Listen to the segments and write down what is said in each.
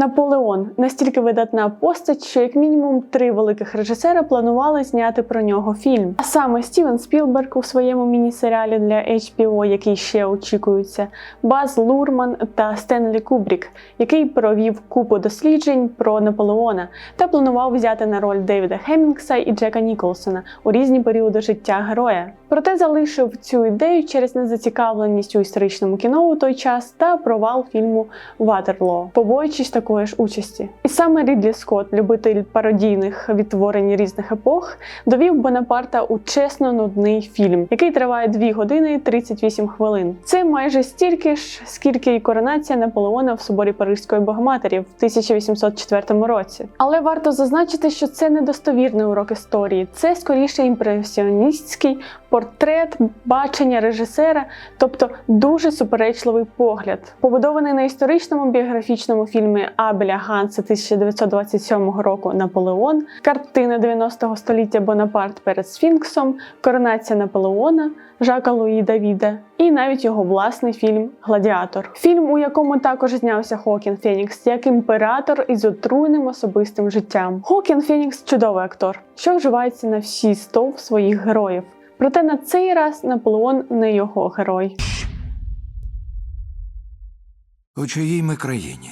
Наполеон настільки видатна постать, що як мінімум три великих режисера планували зняти про нього фільм. А саме Стівен Спілберг у своєму міні-серіалі для HBO, який ще очікується, Баз Лурман та Стенлі Кубрік, який провів купу досліджень про Наполеона та планував взяти на роль Девіда Хеммінгса і Джека Ніколсона у різні періоди життя героя. Проте залишив цю ідею через незацікавленість у історичному кіно у той час та провал фільму Ватерлоо, побоюючись такої ж участі. І саме Рідлі Скотт, любитель пародійних відтворень різних епох, довів Бонапарта у чесно нудний фільм, який триває 2 години 38 хвилин. Це майже стільки ж, скільки і коронація Наполеона в соборі Паризької Богоматері в 1804 році. Але варто зазначити, що це недостовірний урок історії, це скоріше імпресіоністський портрет бачення режисера, тобто дуже суперечливий погляд, побудований на історичному біографічному фільмі Абеля Ганса 1927 року Наполеон, картина 90-го століття Бонапарт перед Сфінксом, Коронація Наполеона Жака Луї Давіда і навіть його власний фільм Гладіатор. Фільм, у якому також знявся Хокін Фенікс як імператор із отруйним особистим життям. Хокін Фенікс чудовий актор, що вживається на всі сто своїх героїв. Проте на цей раз Наполеон не його герой. У чиїй ми країні?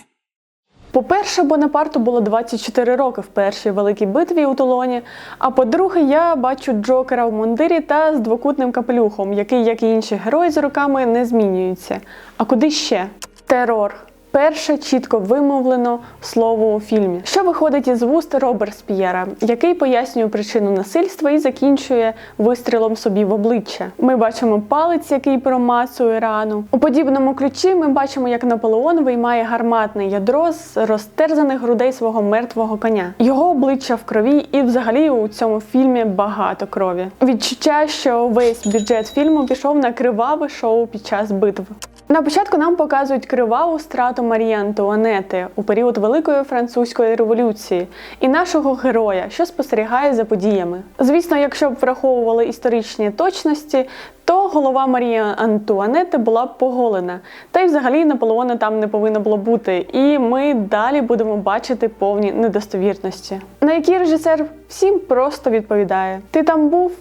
По-перше, Бонапарту було 24 роки в першій великій битві у Тулоні. А по-друге, я бачу Джокера в мундирі та з двокутним капелюхом, який, як і інші герої з роками, не змінюється. А куди ще? Терор. Перше чітко вимовлено слово у фільмі, що виходить із вуст Роберспієра, який пояснює причину насильства і закінчує вистрілом собі в обличчя. Ми бачимо палець, який промацує рану. У подібному ключі ми бачимо, як Наполеон виймає гарматне ядро з розтерзаних грудей свого мертвого коня. Його обличчя в крові, і взагалі у цьому фільмі багато крові. Відчуття, що весь бюджет фільму пішов на криваве шоу під час битв. На початку нам показують криваву страту Марії Антуанети у період Великої французької революції і нашого героя, що спостерігає за подіями. Звісно, якщо б враховували історичні точності, то голова Марії Антуанети була б поголена. Та й взагалі Наполеона там не повинно було бути. І ми далі будемо бачити повні недостовірності. На які режисер всім просто відповідає: Ти там був?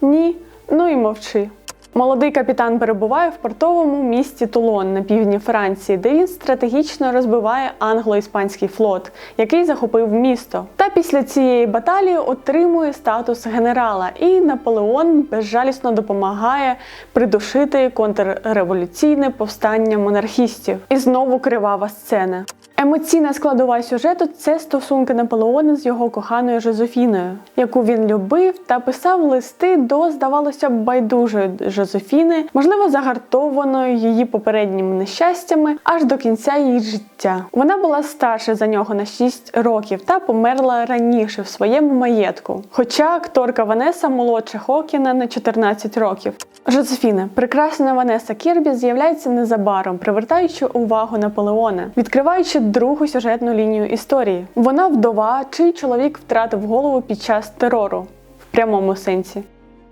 Ні, ну і мовчи. Молодий капітан перебуває в портовому місті Тулон на півдні Франції, де він стратегічно розбиває англо-іспанський флот, який захопив місто. Та після цієї баталії отримує статус генерала, і Наполеон безжалісно допомагає придушити контрреволюційне повстання монархістів. І знову кривава сцена. Емоційна складова сюжету це стосунки Наполеона з його коханою Жозефіною, яку він любив та писав листи до, здавалося б, байдужої Жозефіни, можливо, загартованою її попередніми нещастями аж до кінця її життя. Вона була старша за нього на 6 років та померла раніше в своєму маєтку. Хоча акторка Ванеса молодша Хокіна на 14 років. Жозефіна, прекрасна Ванеса Кірбі, з'являється незабаром, привертаючи увагу Наполеона, відкриваючи другу сюжетну лінію історії. Вона вдова, чий чоловік втратив голову під час терору в прямому сенсі.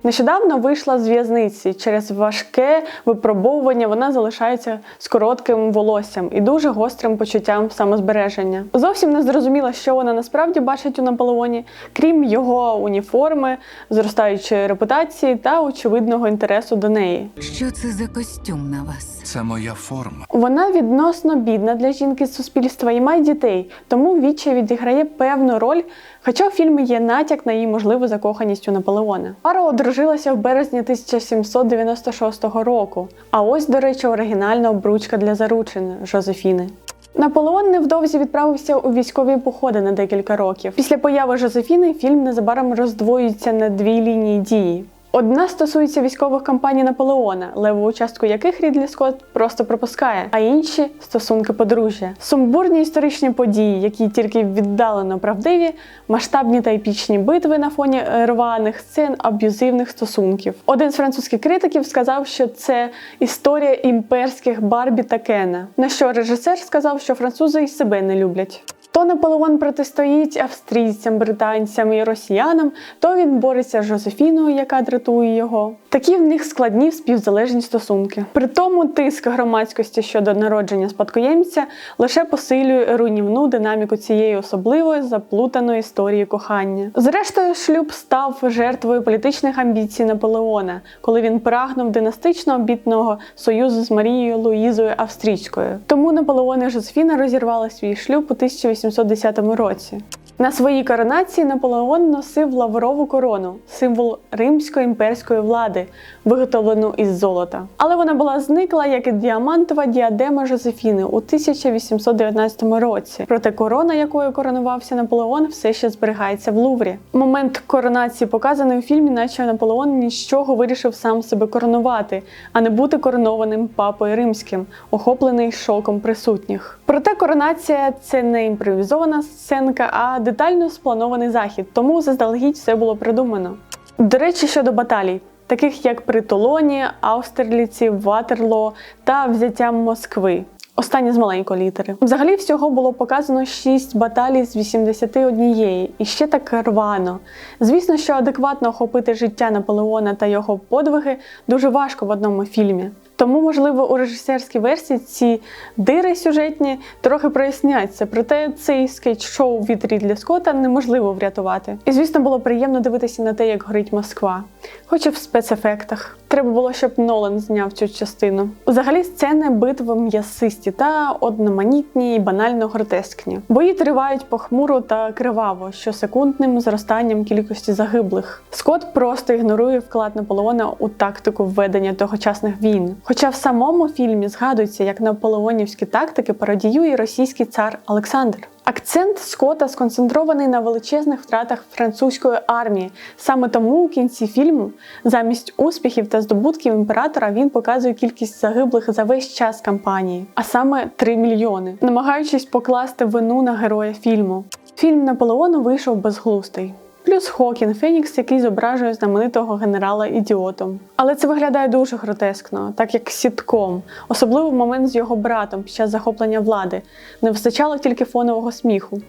Нещодавно вийшла з в'язниці через важке випробовування. Вона залишається з коротким волоссям і дуже гострим почуттям самозбереження. Зовсім не зрозуміла, що вона насправді бачить у Наполеоні, крім його уніформи, зростаючої репутації та очевидного інтересу до неї. Що це за костюм на вас? Це моя форма. Вона відносно бідна для жінки з суспільства і має дітей, тому відчай відіграє певну роль. Хоча в фільмі є натяк на її можливу закоханість у Наполеона. Пара одружилася в березні 1796 року. А ось, до речі, оригінальна обручка для заручини Жозефіни. Наполеон невдовзі відправився у військові походи на декілька років. Після появи Жозефіни фільм незабаром роздвоюється на дві лінії дії. Одна стосується військових кампаній Наполеона, леву частку яких Рідлі Скотт просто пропускає, а інші стосунки подружжя. Сумбурні історичні події, які тільки віддалено правдиві, масштабні та епічні битви на фоні рваних сцен аб'юзивних стосунків. Один з французьких критиків сказав, що це історія імперських Барбі та Кена. На що режисер сказав, що французи і себе не люблять. То Наполеон протистоїть австрійцям, британцям і росіянам, то він бореться з Жозефіною, яка дратує його. Такі в них складні співзалежні стосунки. При тому тиск громадськості щодо народження спадкоємця лише посилює руйнівну динаміку цієї особливої заплутаної історії кохання. Зрештою, шлюб став жертвою політичних амбіцій Наполеона, коли він прагнув династично обітного союзу з Марією Луїзою Австрійською. Тому Наполеон і Жозефіна розірвали свій шлюб у 1810 році. На своїй коронації Наполеон носив лаврову корону, символ римської імперської влади, виготовлену із золота. Але вона була зникла, як і діамантова діадема Жозефіни у 1819 році. Проте корона, якою коронувався Наполеон, все ще зберігається в Луврі. Момент коронації показаний у фільмі, наче Наполеон нічого вирішив сам себе коронувати, а не бути коронованим папою римським, охоплений шоком присутніх. Проте коронація це не імпровізована сценка, а детально спланований захід, тому заздалегідь все було придумано. До речі, щодо баталій. Таких як при Толоні, Аустерліці, Ватерло та взяття Москви. Останні з маленької літери. Взагалі всього було показано 6 баталій з 81 і ще так рвано. Звісно, що адекватно охопити життя Наполеона та його подвиги дуже важко в одному фільмі. Тому, можливо, у режисерській версії ці дири сюжетні трохи проясняться, проте цей скетч-шоу від Рідлі Скотта неможливо врятувати. І звісно, було приємно дивитися на те, як горить Москва, хоч і в спецефектах. Треба було, щоб Нолан зняв цю частину. Взагалі, сцени битви м'ясисті та одноманітні і банально гротескні. Бої тривають похмуро та криваво, щосекундним зростанням кількості загиблих. Скотт просто ігнорує вклад Наполеона у тактику введення тогочасних війн. Хоча в самому фільмі згадується, як наполеонівські тактики пародіює російський цар Олександр. Акцент Скотта сконцентрований на величезних втратах французької армії. Саме тому у кінці фільму, замість успіхів та здобутків імператора, він показує кількість загиблих за весь час кампанії, а саме 3 мільйони, намагаючись покласти вину на героя фільму. Фільм Наполеону вийшов безглустий. Плюс Хокін Фенікс, який зображує знаменитого генерала ідіотом. Але це виглядає дуже гротескно, так як сітком, особливо в момент з його братом під час захоплення влади. Не вистачало тільки фонового сміху.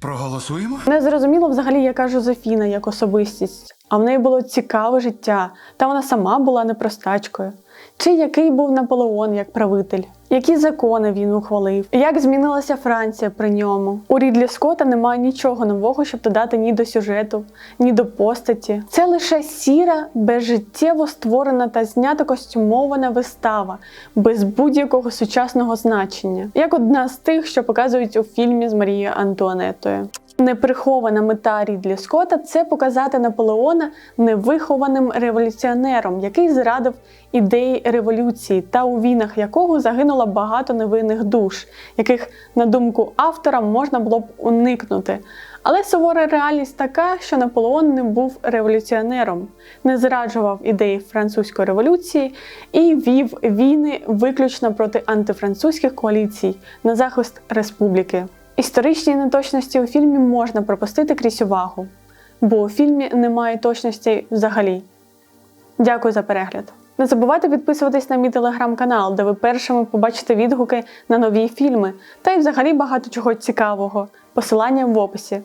Проголосуємо? Не зрозуміло взагалі, яка Жозефіна як особистість, а в неї було цікаве життя, та вона сама була непростачкою. Чи який був Наполеон як правитель? Які закони він ухвалив? Як змінилася Франція при ньому? У Рідлі Скотта немає нічого нового, щоб додати ні до сюжету, ні до постаті. Це лише сіра, безжиттєво створена та знята костюмована вистава, без будь-якого сучасного значення, як одна з тих, що показують у фільмі з Марією Антуанеттою. Неприхована мета Рідлі Скотта це показати Наполеона невихованим революціонером, який зрадив ідеї революції, та у війнах якого загинуло багато невинних душ, яких, на думку автора, можна було б уникнути. Але сувора реальність така, що Наполеон не був революціонером, не зраджував ідеї французької революції і вів війни виключно проти антифранцузьких коаліцій на захист республіки. Історичні неточності у фільмі можна пропустити крізь увагу, бо у фільмі немає точностей взагалі. Дякую за перегляд. Не забувайте підписуватись на мій телеграм-канал, де ви першими побачите відгуки на нові фільми та й взагалі багато чого цікавого. Посилання в описі.